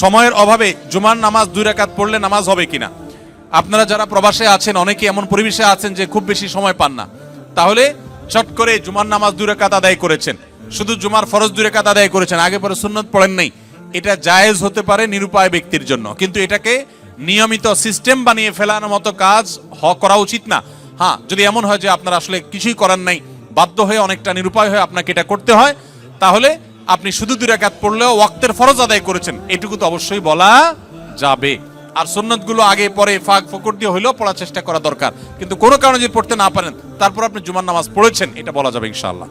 সময়ের অভাবে জুমার নামাজ দুই রাকাত পড়লে নামাজ হবে কিনা? আপনারা যারা প্রবাসে আছেন, অনেকে এমন পরিবেশে আছেন যে খুব বেশি সময় পান না। তাহলে চট করে জুমার নামাজ দুই রাকাত আদায় করেছেন। শুধু জুমার ফরজ দুই রাকাত আদায় করেছেন, আগে পরে সুন্নত পড়েন নাই। এটা জায়েজ হতে পারে নিরুপায় ব্যক্তির জন্য। কিন্তু এটাকে নিয়মিত সিস্টেম বানিয়ে ফেলানোর মতো কাজ হ, করা উচিত না। হ্যাঁ যদি এমন হয় যে আপনার আসলে কিছুই করার নাই, বাধ্য হয়ে অনেকটা নিরুপায় হয়ে আপনাকে এটা করতে হয়, তাহলে আপনি শুধু দুই রাকাত পড়লেও ওয়াক্তের ফরজ আদায় করেছেন। এটুকু তো অবশ্যই বলা যাবে। আর সন্ন্যতগুলো আগে, পরে ফাঁক ফকর দিয়ে হইলেও পড়ার চেষ্টা করা দরকার। কিন্তু কোনো কারণে যদি পড়তে না পারেন, তারপর আপনি জুমার নামাজ পড়েছেন, এটা বলা যাবে ইনশাআল্লাহ।